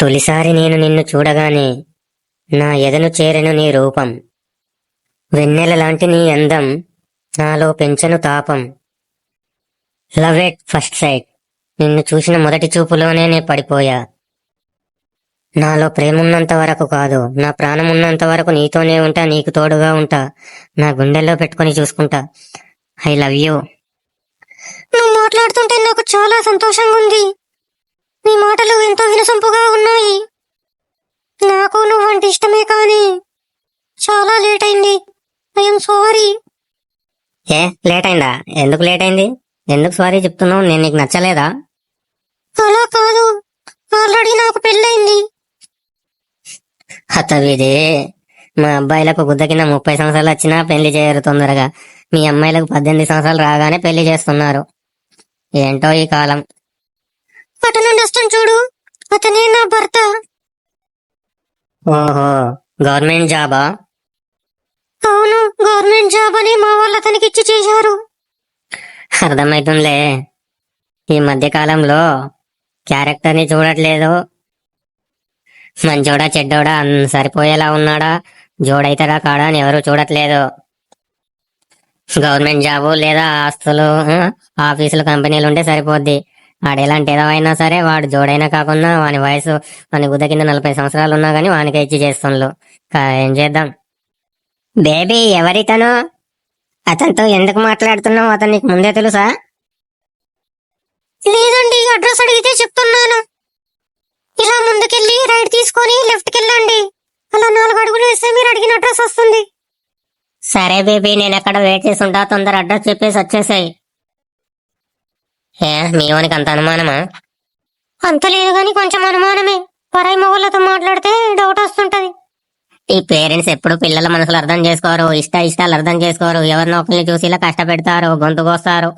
తొలిసారి నేను నిన్ను చూడగానే నా ఎదను చేరెను నీ రూపం. వెన్నెల లాంటి నీ అందం నాలో పెంచను తాపం. Love at first sight. నిన్ను చూసిన మొదటి చూపులోనే నే పడిపోయా. నాలో ప్రేమున్నంత వరకు కాదు నా ప్రాణం ఉన్నంత వరకు నీతోనే ఉంటా నీకు తోడుగా ఉంటా నా గుండెల్లో పెట్టుకుని చూసుకుంటా. I love you. నువ్వు మాట్లాడుతుంటే చాలా సంతోషంగా ఉంది నీ మాటలు ఎంతో వినసొంపుగా ఉన్నాయి. నాకు నువ్వంటే ఇష్టమే కానీ చాలా లేట్ అయింది ఐఎమ్ సారీ. ఏ లేట్ అయిందా ఎందుకు లేట్ అయింది ఎందుకు సారీ చెప్తున్నావు? నేను నీకు నచ్చలేదా? అలా కాదు. ఆల్రెడీ నాకు పెళ్ళైంది హతవిది మా అబ్బాయిలకు గుద్ద కింద ముప్పై సంవత్సరాలు వచ్చినా పెళ్ళి చేయరు తొందరగా. మీ అమ్మాయిలకు పద్దెనిమిది సంవత్సరాలు రాగానే పెళ్ళి చేస్తున్నారు. ఏంటో ఈ కాలం. అటు నుండి వస్తాను చూడు. అతనే నా భర్త. ఓహో గవర్నమెంట్ జాబా? అవును గవర్నమెంట్ జాబ్ అని మా వాళ్ళు అతనికి ఇచ్చి చేశారు. అర్థమవుతుందిలే ఈ మధ్య కాలంలో క్యారెక్టర్ని చూడట్లేదు. మంచోడా చెడ్డోడా సరిపోయేలా ఉన్నాడా జోడైతాడా కాడా అని ఎవరు చూడట్లేదు. గవర్నమెంట్ జాబు లేదా ఆస్తులు ఆఫీసులు కంపెనీలు ఉంటే సరిపోద్ది. వాడు ఎలాంటి ఏదో అయినా సరే వాడు జోడైనా కాకుండా వాని వయసు వాని గుద్ద కింద నలభై సంవత్సరాలు ఉన్నా కానీ వానికే ఇచ్చి చేస్తుండ్రు ఏం చేద్దాం? బేబీ ఎవరితను? అతనితో ఎందుకు మాట్లాడుతున్నావు? అతను నీకు ముందే తెలుసా? లేదండి అడ్రస్ అడిగితే చెప్తున్నాను. ఇలా ముందుకెళ్ళి రైట్ తీసుకొని లెఫ్ట్కి వెళ్ళండి అలా నాలుగు అడుగులు వేస్తే మీరు అడిగిన అడ్రస్ వస్తుంది. సరే బేబీ నేను ఎక్కడ వెయిట్ చేస్తుంటా తొందర అడ్రస్ చెప్పేసి వచ్చేసాయి. ఏ మీ వానికి అంత అనుమానమా? అంత లేదు కానీ కొంచెం అనుమానమే. పరాయి మొగళ్ళతో మాట్లాడితే డౌట్ వస్తుంటది. ఈ పేరెంట్స్ ఎప్పుడు పిల్లల మనసులు అర్థం చేసుకోరు ఇష్ట ఇష్టాలు అర్థం చేసుకోరు. ఎవరినో ఒకరిని చూసి ఇలా కష్టపెడతారు గొంతు కోస్తారు.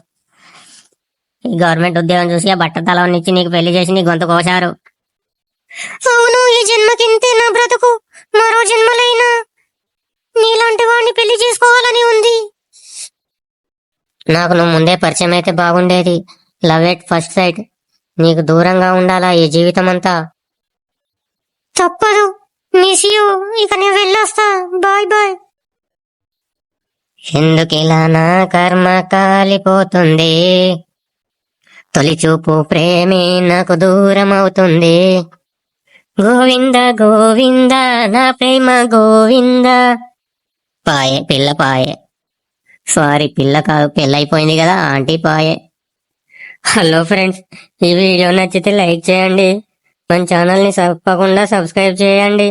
ఈ గవర్నమెంట్ ఉద్యోగం చూసి ఆ బట్ట తలం ఇచ్చి నీకు పెళ్ళి చేసి నీ గొంతు కోశారు. అవును ఈ జన్మకింతే నా బ్రతుకు. మరో జన్మలైనా నీలాంటి వాడిని పెళ్ళి చేసుకోవాలని ఉంది నాకు నువ్వు ముందే పరిచయం అయితే బాగుండేది. Love at first sight. నీకు దూరంగా ఉండాలా ఈ జీవితం అంతా తప్పదు. Miss you. ఇక నేను వెళ్ళొస్తా. Bye bye. ఎందుకిలా నా కర్మ కాలిపోతుంది? తొలి చూపు ప్రేమే నాకు దూరం అవుతుంది గోవింద గోవింద నా ప్రేమ గోవింద. పాయే పిల్ల పాయే. సారీ పిల్ల కాదు పెళ్ళైపోయింది కదా ఆంటీ పాయే హలో ఫ్రెండ్స్ ఈ వీడియో నచ్చితే లైక్ చేయండి. మన ఛానల్ని తప్పకుండా సబ్స్క్రైబ్ చేయండి.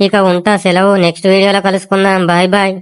ఇక ఉంటా సెలవు. నెక్స్ట్ వీడియోలో కలుసుకుందాం. Bye bye.